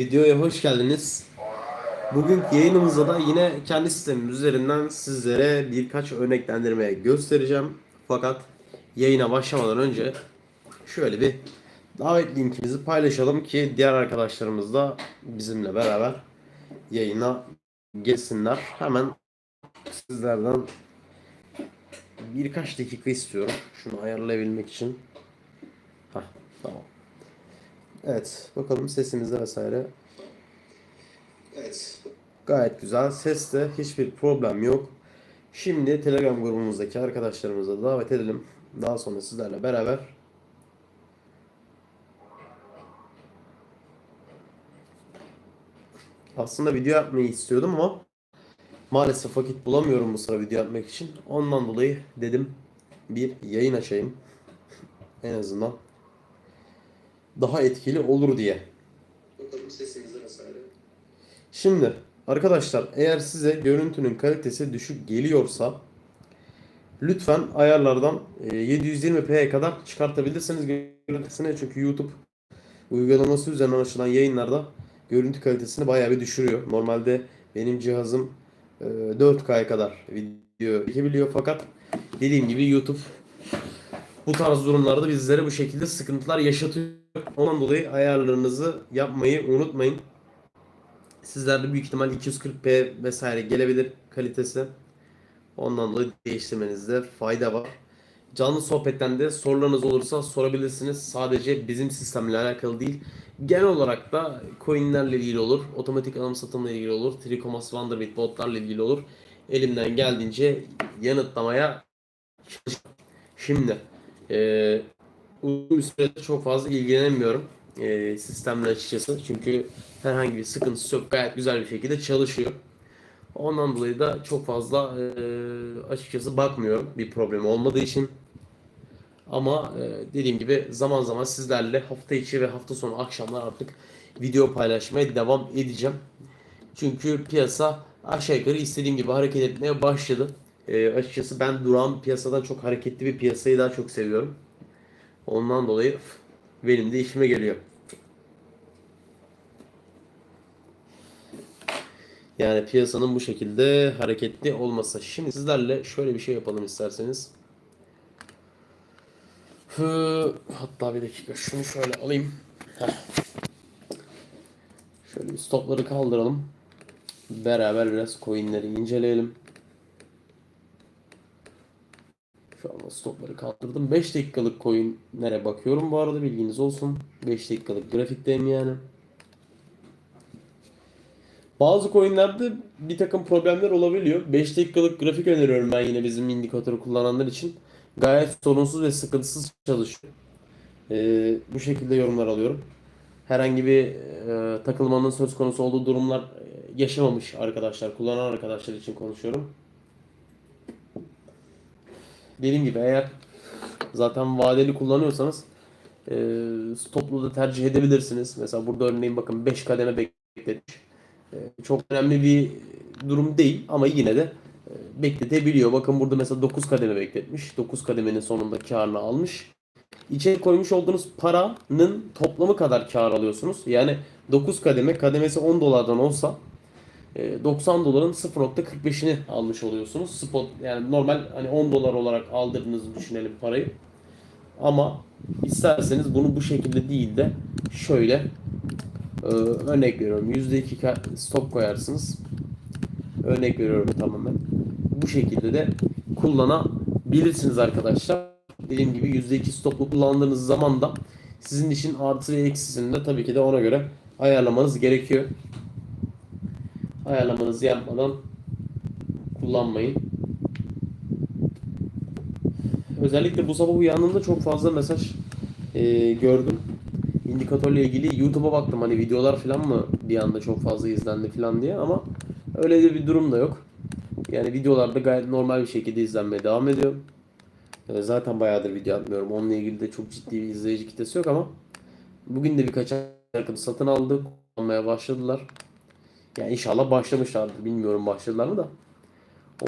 Videoya hoş geldiniz. Bugünkü yayınımızda da yine kendi sistemim üzerinden sizlere birkaç örneklendirme göstereceğim. Fakat yayına başlamadan önce şöyle bir davet linkimizi paylaşalım ki diğer arkadaşlarımız da bizimle beraber yayına gelsinler. Hemen sizlerden birkaç dakika istiyorum. Şunu ayarlayabilmek için. Hah, tamam. Evet, bakalım sesimizde vesaire. Evet, gayet güzel. Seste hiçbir problem yok. Şimdi Telegram grubumuzdaki arkadaşlarımıza davet edelim. Daha sonra sizlerle beraber aslında video yapmayı istiyordum ama maalesef vakit bulamıyorum bu sıra video yapmak için. Ondan dolayı dedim bir yayın açayım. En azından daha etkili olur diye. Bakalım. Şimdi arkadaşlar eğer size görüntünün kalitesi düşük geliyorsa lütfen ayarlardan e, 720p'ye kadar çıkartabilirsiniz görüntüsünü çünkü YouTube uygulaması üzerinden açılan yayınlarda görüntü kalitesini bayağı bir düşürüyor. Normalde benim cihazım e, 4K'ya kadar video çekebiliyor fakat dediğim gibi YouTube bu tarz durumlarda bizlere bu şekilde sıkıntılar yaşatıyor. Ondan dolayı ayarlarınızı yapmayı unutmayın. Sizlerde büyük ihtimal 240p vesaire gelebilir kalitesi. Ondan dolayı değiştirmenizde fayda var. Canlı sohbetten de sorularınız olursa sorabilirsiniz. Sadece bizim sistemle alakalı değil. Genel olarak da coinlerle ilgili olur. Otomatik alım satımla ilgili olur. Tricomas Wonderbit botlarla ilgili olur. Elimden geldiğince yanıtlamaya çalışıyorum. Şimdi ee, uzun bir süredir çok fazla ilgilenemiyorum e, sistemle açıkçası. Çünkü herhangi bir sıkıntısı yok. Gayet güzel bir şekilde çalışıyor. Ondan dolayı da çok fazla e, açıkçası bakmıyorum bir problemi olmadığı için. Ama e, dediğim gibi zaman zaman sizlerle hafta içi ve hafta sonu akşamlar artık video paylaşmaya devam edeceğim. Çünkü piyasa aşağı yukarı istediğim gibi hareket etmeye başladı. E, açıkçası ben duran piyasadan çok hareketli bir piyasayı daha çok seviyorum. Ondan dolayı benim de işime geliyor. Yani piyasanın bu şekilde hareketli olması. Şimdi sizlerle şöyle bir şey yapalım isterseniz. Hatta bir dakika şunu şöyle alayım. Heh. Şöyle bir stopları kaldıralım. Beraber biraz coinleri inceleyelim. Şu anda stopları kaldırdım. 5 dakikalık coinlere bakıyorum bu arada bilginiz olsun. 5 dakikalık grafikteyim yani. Bazı coinlerde bir takım problemler olabiliyor. 5 dakikalık grafik öneriyorum ben yine bizim indikatörü kullananlar için. Gayet sorunsuz ve sıkıntısız çalışıyor. Ee, bu şekilde yorumlar alıyorum. Herhangi bir e, takılmanın söz konusu olduğu durumlar yaşamamış arkadaşlar, kullanan arkadaşlar için konuşuyorum. Dediğim gibi eğer zaten vadeli kullanıyorsanız e, stoplu da tercih edebilirsiniz. Mesela burada örneğin bakın 5 kademe bekletmiş. E, çok önemli bir durum değil ama yine de e, bekletebiliyor. Bakın burada mesela 9 kademe bekletmiş. 9 kademenin sonunda karını almış. İçeri koymuş olduğunuz paranın toplamı kadar kar alıyorsunuz. Yani 9 kademe, kademesi 10 dolardan olsa 90 doların 0.45'ini almış oluyorsunuz. Spot yani normal hani 10 dolar olarak aldığınızı düşünelim parayı. Ama isterseniz bunu bu şekilde değil de şöyle e, örnek veriyorum %2 stop koyarsınız. Örnek veriyorum tamamen. Bu şekilde de kullanabilirsiniz arkadaşlar. Dediğim gibi %2 stoplu kullandığınız zaman da sizin için artı ve eksisini de tabii ki de ona göre ayarlamanız gerekiyor ayarlamanızı yapmadan kullanmayın. Özellikle bu sabah uyandığımda çok fazla mesaj e, gördüm. İndikatörle ilgili YouTube'a baktım hani videolar falan mı bir anda çok fazla izlendi falan diye ama öyle de bir durum da yok. Yani videolarda gayet normal bir şekilde izlenmeye devam ediyor. Zaten bayağıdır video atmıyorum. Onunla ilgili de çok ciddi bir izleyici kitlesi yok ama bugün de birkaç arkadaş satın aldı, kullanmaya başladılar. Yani inşallah başlamışlardır. Bilmiyorum başladılar mı da.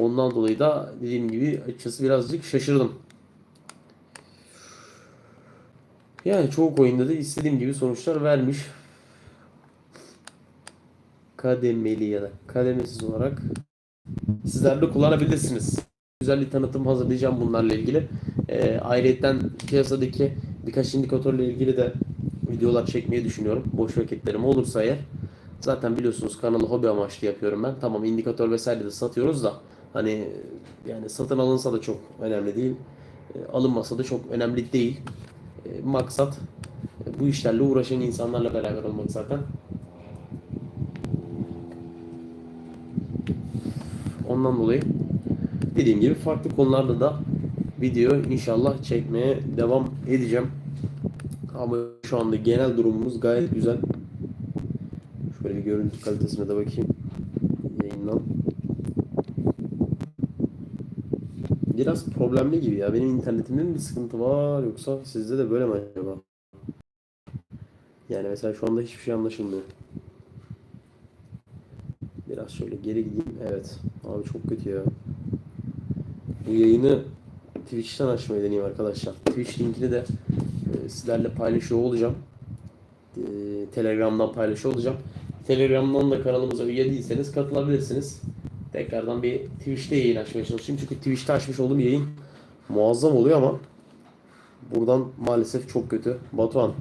Ondan dolayı da dediğim gibi açıkçası birazcık şaşırdım. Yani çoğu oyunda da istediğim gibi sonuçlar vermiş. kademeli ya da kademesiz olarak sizler de kullanabilirsiniz. Güzel bir tanıtım hazırlayacağım bunlarla ilgili. Ee, ayrıca piyasadaki birkaç indikatörle ilgili de videolar çekmeyi düşünüyorum. Boş vakitlerim olursa eğer. Zaten biliyorsunuz kanalı hobi amaçlı yapıyorum ben. Tamam indikatör vesaire de satıyoruz da hani yani satın alınsa da çok önemli değil. E, Alınmasa da çok önemli değil. E, Maksat e, bu işlerle uğraşan insanlarla beraber olmak zaten. Ondan dolayı dediğim gibi farklı konularda da video inşallah çekmeye devam edeceğim. Ama şu anda genel durumumuz gayet güzel. Şöyle görüntü kalitesine de bakayım. Yayından. Biraz problemli gibi ya. Benim internetimde mi bir sıkıntı var yoksa sizde de böyle mi acaba? Yani mesela şu anda hiçbir şey anlaşılmıyor. Biraz şöyle geri gideyim. Evet. Abi çok kötü ya. Bu yayını Twitch'ten açmayı deneyeyim arkadaşlar. Twitch linkini de e, sizlerle paylaşıyor olacağım. E, Telegram'dan paylaşıyor olacağım. Telegram'dan da kanalımıza üye değilseniz katılabilirsiniz. Tekrardan bir Twitch'te yayın açmaya çalışayım. Çünkü Twitch'te açmış olduğum yayın muazzam oluyor ama buradan maalesef çok kötü. Batuhan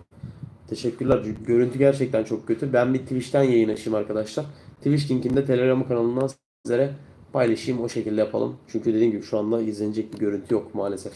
teşekkürler. Görüntü gerçekten çok kötü. Ben bir Twitch'ten yayın açayım arkadaşlar. Twitch linkini de Telegram kanalından sizlere paylaşayım. O şekilde yapalım. Çünkü dediğim gibi şu anda izlenecek bir görüntü yok maalesef.